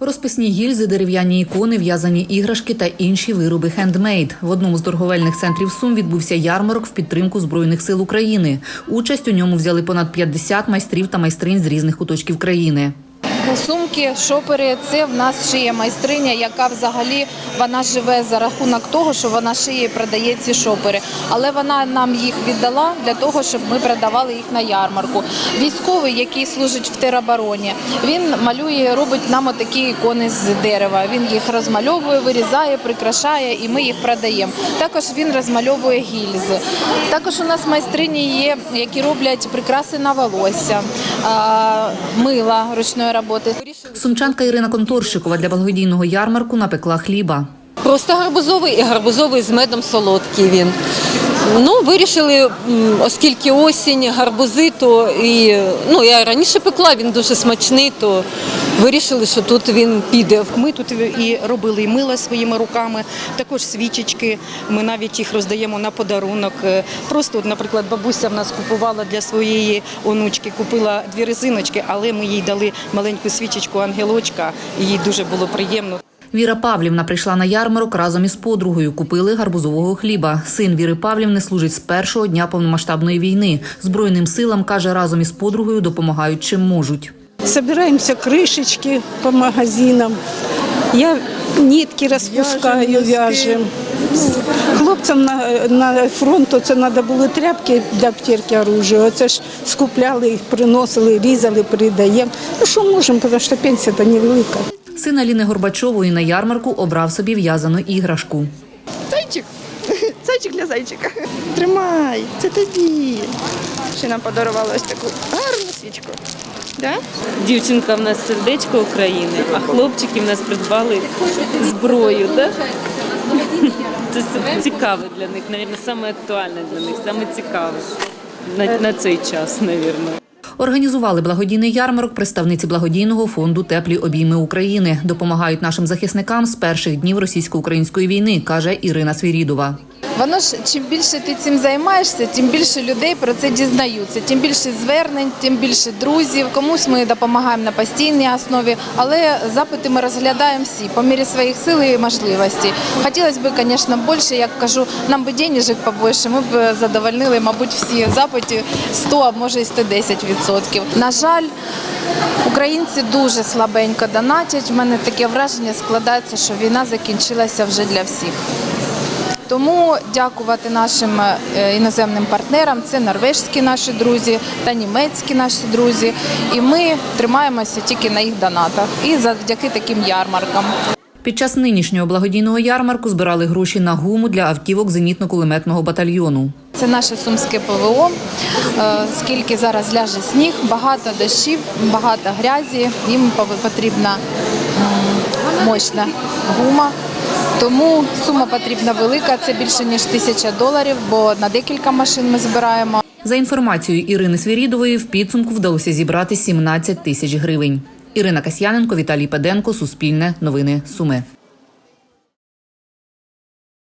Розписні гільзи, дерев'яні ікони, в'язані іграшки та інші вироби хендмейд. В одному з торговельних центрів Сум відбувся ярмарок в підтримку Збройних сил України. Участь у ньому взяли понад 50 майстрів та майстринь з різних куточків країни. Сумки, шопери це в нас шиє майстриня, яка взагалі вона живе за рахунок того, що вона шиє і продає ці шопери. Але вона нам їх віддала для того, щоб ми продавали їх на ярмарку. Військовий, який служить в теробороні, він малює, робить нам отакі ікони з дерева. Він їх розмальовує, вирізає, прикрашає, і ми їх продаємо. Також він розмальовує гільзи. Також у нас майстрині є, які роблять прикраси на волосся, мила ручної роботи. Сумчанка Ірина Конторщикова для благодійного ярмарку напекла хліба. Просто гарбузовий і гарбузовий з медом солодкий він. Ну, вирішили, оскільки осінь, гарбузи, то і ну я раніше пекла, він дуже смачний, то вирішили, що тут він піде. Ми тут і робили і мила своїми руками, також свічечки. Ми навіть їх роздаємо на подарунок. Е, Просто, наприклад, бабуся в нас купувала для своєї онучки, купила дві резиночки, але ми їй дали маленьку свічечку ангелочка, і їй дуже було приємно. Віра Павлівна прийшла на ярмарок разом із подругою. Купили гарбузового хліба. Син Віри Павлівни служить з першого дня повномасштабної війни. Збройним силам каже, разом із подругою допомагають чим можуть. Собираемся крышечки по магазинам. Я нитки розпускаю, в'яжем. Хлопцям на, на фронту це треба було тряпки для обтірки оружия. Оце ж скупляли, їх приносили, різали, придаємо. Ну що можемо, тому що пенсія то невелика. Син Аліни Горбачової на ярмарку обрав собі в'язану іграшку. Зайчик. Зайчик для зайчика. Тримай, це тобі. Ще нам подарували ось таку гарну свічку. Да? Дівчинка в нас сердечко України, а хлопчики в нас придбали зброю. Да? Це цікаве для них, навірно, саме актуальне для них, саме цікаве на, на цей час, навірно. Організували благодійний ярмарок представниці благодійного фонду Теплі обійми України. Допомагають нашим захисникам з перших днів російсько-української війни, каже Ірина Свірідова. Воно ж чим більше ти цим займаєшся, тим більше людей про це дізнаються. Тим більше звернень, тим більше друзів. Комусь ми допомагаємо на постійній основі, але запити ми розглядаємо всі по мірі своїх сил і можливостей. Хотілося б, звісно, більше. Як кажу, нам би денежок побільше. Ми б задовольнили, мабуть, всі запити 100, а може і 110 відсотків. На жаль. Українці дуже слабенько донатять. У мене таке враження складається, що війна закінчилася вже для всіх. Тому дякувати нашим е, іноземним партнерам. Це норвежські наші друзі та німецькі наші друзі. І ми тримаємося тільки на їх донатах і завдяки таким ярмаркам. Під час нинішнього благодійного ярмарку збирали гроші на гуму для автівок зенітно-кулеметного батальйону. Це наше сумське ПВО. Е, Скільки зараз ляже сніг, багато дощів, багато грязі. Їм потрібна мощна гума. Тому сума потрібна велика. Це більше ніж тисяча доларів, бо на декілька машин ми збираємо. За інформацією Ірини Свірідової, в підсумку вдалося зібрати 17 тисяч гривень. Ірина Касьяненко, Віталій Педенко, Суспільне, Новини Суми.